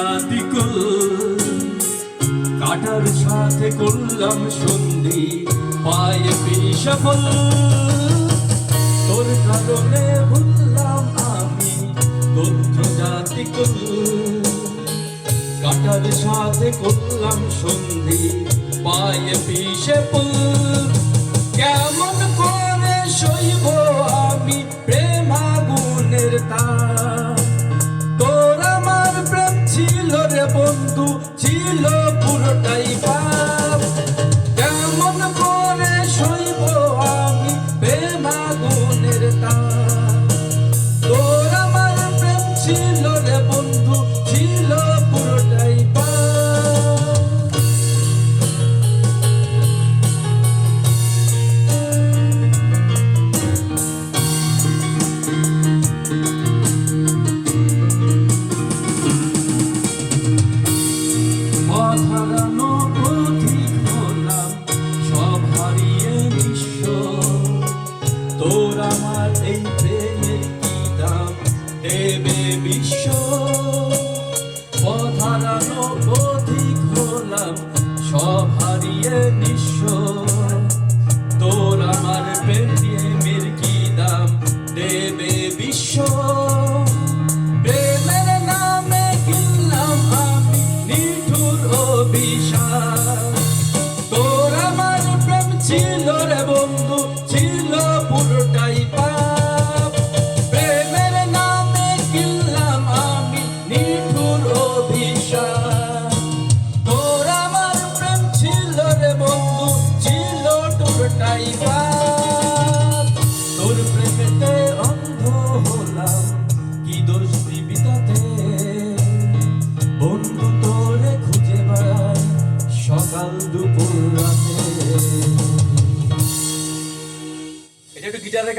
রাতিকুল কাটার সাথে করলাম সন্ধি, পায়ে বিষফল তোর কারণে ভুললাম আমি গোত্র জাতিকুল কাটার সাথে করলাম সন্ধি, পায়ে বিষফল porta e vai. নেবে বিশ্ব। পথারানো হলাম সব হারিয়ে নিঃস্ব। তোর আমার প্রেমের কি দাম? দেবে বিশ্ব। প্রেমের নামে কিনলাম আমি নিঠুর অভিশাপ। তোর আমার প্রেম ছিল রে দুপুর রাতে এটা একটু গিটারে